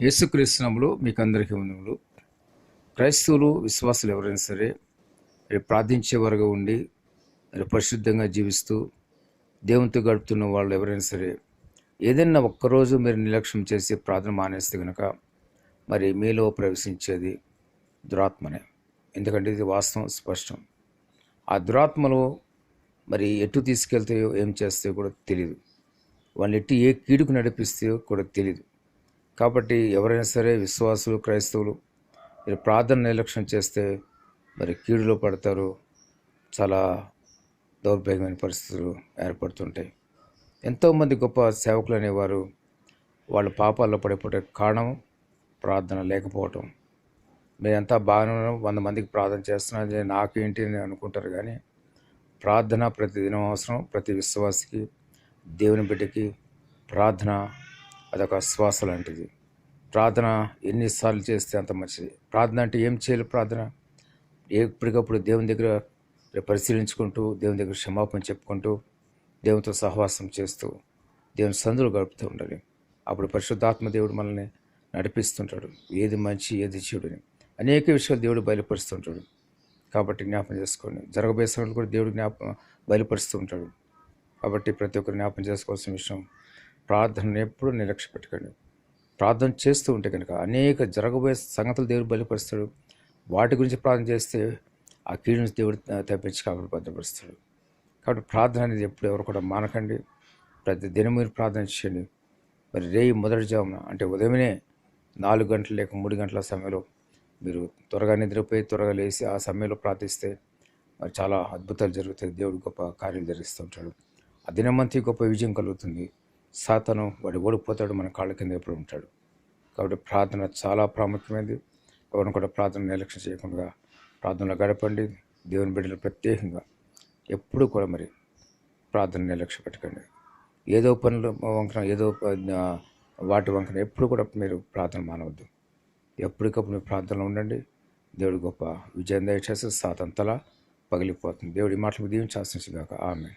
యేసుక్రీస్తునములు మీకు అందరికీ వందములు క్రైస్తవులు విశ్వాసులు ఎవరైనా సరే మీరు ప్రార్థించేవారుగా ఉండి మీరు పరిశుద్ధంగా జీవిస్తూ దేవునితో గడుపుతున్న వాళ్ళు ఎవరైనా సరే ఏదైనా ఒక్కరోజు మీరు నిర్లక్ష్యం చేసి ప్రార్థన మానేస్తే కనుక మరి మీలో ప్రవేశించేది దురాత్మనే. ఎందుకంటే ఇది వాస్తవం స్పష్టం. ఆ దురాత్మలు మరి ఎటు తీసుకెళ్తాయో ఏం చేస్తాయో కూడా తెలియదు వాళ్ళని ఎట్టి ఏ కీడుకు నడిపిస్తాయో కూడా తెలియదు కాబట్టి ఎవరైనా సరే విశ్వాసులు క్రైస్తవులు మీరు ప్రార్థన నిర్లక్ష్యం చేస్తే మరి కీడులో పడతారు. చాలా దౌర్భాగ్యమైన పరిస్థితులు ఏర్పడుతుంటాయి. ఎంతోమంది గొప్ప సేవకులు అనేవారు వాళ్ళ పాపాల్లో పడిపోయే కారణం ప్రార్థన లేకపోవటం. మేమంతా బాగానే వంద మందికి ప్రార్థన చేస్తున్నా నాకేంటి అని అనుకుంటారు కానీ ప్రార్థన ప్రతి దినం అవసరం ప్రతి విశ్వాసికి దేవుని బిడ్డకి ప్రార్థన అదొక శ్వాస లాంటిది. ప్రార్థన ఎన్నిసార్లు చేస్తే అంత మంచిది. ప్రార్థన అంటే ఏం చేయాలి ప్రార్థన? ఎప్పటికప్పుడు దేవుని దగ్గర పరిశీలించుకుంటూ దేవుని దగ్గర క్షమాపణ చెప్పుకుంటూ దేవునితో సహవాసం చేస్తూ దేవుని సందులు గడుపుతూ ఉండాలి. అప్పుడు పరిశుద్ధాత్మ దేవుడు మనల్ని నడిపిస్తుంటాడు. ఏది మంచి ఏది చెడుని. అనేక విషయాలు దేవుడు బయలుపరుస్తుంటాడు. కాబట్టి జ్ఞాపం చేసుకోండి. జరగబోయే సమయంలో కూడా దేవుడు జ్ఞాపం బయలుపరుస్తూ ఉంటాడు. కాబట్టి ప్రతి ఒక్కరు జ్ఞాపం చేసుకోవాల్సిన విషయం ప్రార్థనను ఎప్పుడూ నిర్లక్ష్య పెట్టకండి ప్రార్థన చేస్తూ ఉంటే కనుక అనేక జరగబోయే సంగతులు దేవుడు బయలుపరుస్తాడు. వాటి గురించి ప్రార్థన చేస్తే ఆ కీడు నుంచి దేవుడు తప్పించి కాబట్టి భద్రపరుస్తాడు. కాబట్టి ప్రార్థన అనేది ఎప్పుడు ఎవరు కూడా మానకండి. ప్రతి దినం మీరు ప్రార్థన చేయండి. మరి రేయి మొదటి జామున అంటే ఉదయమే నాలుగు గంటలు లేక మూడు గంటల సమయంలో మీరు త్వరగా నిద్రపోయి త్వరగా లేచి ఆ సమయంలో ప్రార్థిస్తే మరి చాలా అద్భుతాలు జరుగుతాయి. దేవుడు గొప్ప కార్యాలు జరిగిస్తూ ఉంటాడు. ఆ దినమంతి గొప్ప విజయం కలుగుతుంది. సాతను వాడు ఓడిపోతాడు మన కాళ్ళ కింద ఎప్పుడు ఉంటాడు. కాబట్టి ప్రార్థన చాలా ప్రాముఖ్యమైనది. ఎవరిని కూడా ప్రార్థన నిర్లక్ష్యం చేయకుండా ప్రార్థనలో గడపండి. దేవుని బిడ్డలు ప్రత్యేకంగా ఎప్పుడు కూడా మరి ప్రార్థన నిర్లక్ష్య పెట్టకండి. ఏదో పనులు వంకన ఏదో వాటి వంకన ఎప్పుడు కూడా మీరు ప్రార్థన మానవద్దు. ఎప్పటికప్పుడు మీరు ప్రార్థనలో ఉండండి. దేవుడు గొప్ప విజయం దయచేసి సాతంతలా పగిలిపోతుంది. దేవుడి మాటలు దీవించాల్సిన ఆమె